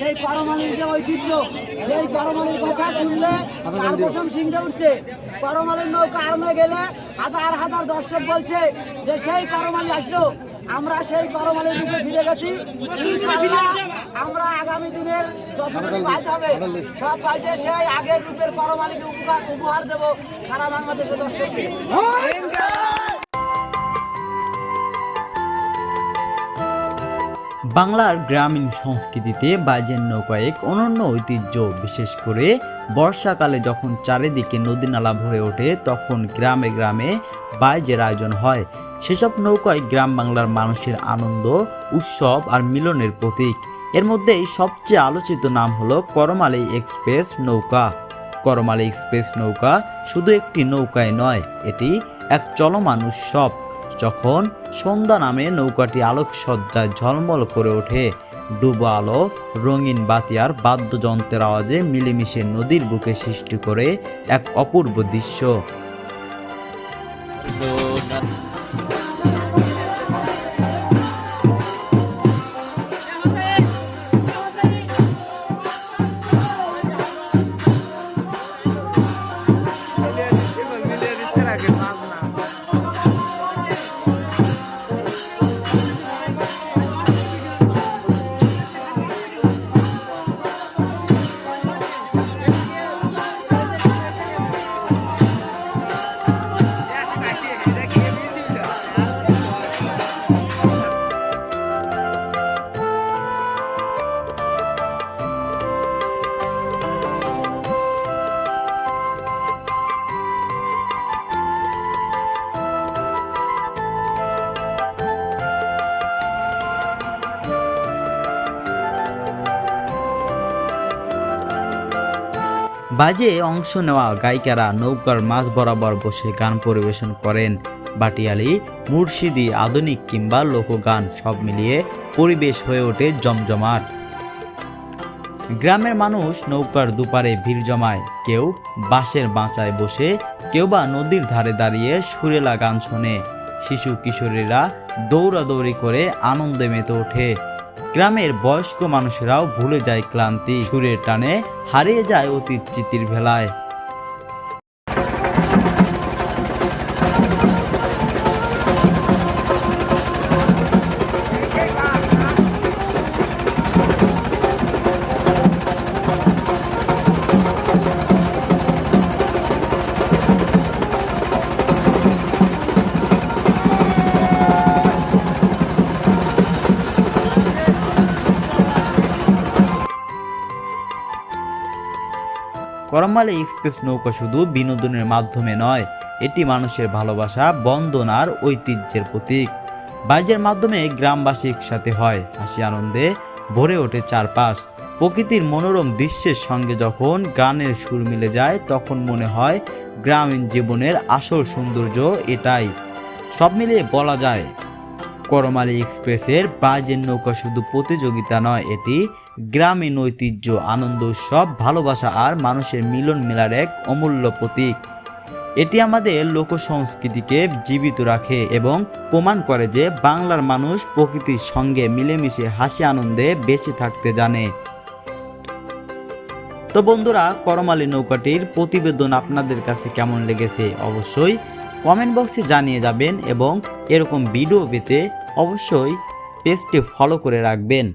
সেই পারমাণবিক যে ঐতিহ্য সেই পারমাণবিক কথা শুনলে প্রথম সিংহে উঠছে। পারমাণবিক নৌকা আরমে গেলে হাজার হাজার দর্শক বলছে যে সেই পারমাণবিক আসলো। আমরা সেই করমালের দিকে ফিরে গেছি। আমরা আগামী দিনের যতটুকু কাজ হবে সব কাজে সেই আগের রূপের করমালিকে উপকার উপহার দেব সারা বাংলাদেশের দর্শককে। বাংলার গ্রামীণ সংস্কৃতিতে বাইজের নৌকা এক অনন্য ঐতিহ্য, বিশেষ করে বর্ষাকালে যখন চারিদিকে নদী নালা ভরে ওঠে, তখন গ্রামে গ্রামে বাইজের আয়োজন হয়। সেসব নৌকায় গ্রাম বাংলার মানুষের আনন্দ, উৎসব আর মিলনের প্রতীক। এর মধ্যেই সবচেয়ে আলোচিত নাম হলো করমালী এক্সপ্রেস নৌকা। করমালি এক্সপ্রেস নৌকা শুধু একটি নৌকায় নয়, এটি এক চলমান উৎসব। যখন সন্ধ্যা নামে নৌকাটি আলোকসজ্জায় ঝলমল করে ওঠে, ডুবো আলো, রঙিন বাতিয়ার বাদ্যযন্ত্রের আওয়াজে মিলেমিশে নদীর বুকে সৃষ্টি করে এক অপূর্ব দৃশ্য। বাজে অংশ নেওয়া গায়িকারা নৌকার মাঝ বরাবর বসে গান পরিবেশন করেন। বাটিয়ালি, মুর্শিদি, আধুনিক কিংবা লোকগান সব মিলিয়ে পরিবেশ হয়ে ওঠে জমজমাট। গ্রামের মানুষ নৌকার দুপারে ভিড় জমায়। কেউ বাঁশের বাঁচায় বসে, কেউ বা নদীর ধারে দাঁড়িয়ে সুরেলা গান শোনে। শিশু কিশোরীরা দৌড়াদৌড়ি করে আনন্দে মেতে ওঠে। গ্রামের বয়স্ক মানুষেরাও ভুলে যায় ক্লান্তি। সুরের টানে হারিয়ে যায় অতীত চিতির ভেলায়। করমালী এক্সপ্রেস নৌকা শুধু বিনোদনের মাধ্যমে নয়, এটি মানুষের ভালোবাসা বন্ধন আর ঐতিহ্যের প্রতীক। বাইজের মাধ্যমে গ্রামবাসী একসাথে হয়, হাসি আনন্দে ভরে ওঠে চারপাশ। প্রকৃতির মনোরম দৃশ্যের সঙ্গে যখন গানের সুর মিলে যায়, তখন মনে হয় গ্রামীণ জীবনের আসল সৌন্দর্য এটাই। সব মিলিয়ে বলা যায়, করমালী এক্সপ্রেসের বাইজের নৌকা শুধু প্রতিযোগিতা নয়, এটি গ্রামীণ ঐতিহ্য, আনন্দ উৎসব ভালোবাসা আর মানুষের মিলন মেলার এক অমূল্য প্রতীক। এটি আমাদের লোক সংস্কৃতিকে জীবিত রাখে এবং প্রমাণ করে যে বাংলার মানুষ প্রকৃতির সঙ্গে মিলেমিশে হাসি আনন্দে বেঁচে থাকতে জানে। তো বন্ধুরা, করমালী নৌকাটির প্রতিবেদন আপনাদের কাছে কেমন লেগেছে অবশ্যই কমেন্ট বক্সে জানিয়ে যাবেন এবং এরকম ভিডিও পেতে অবশ্যই পেজটি ফলো করে রাখবেন।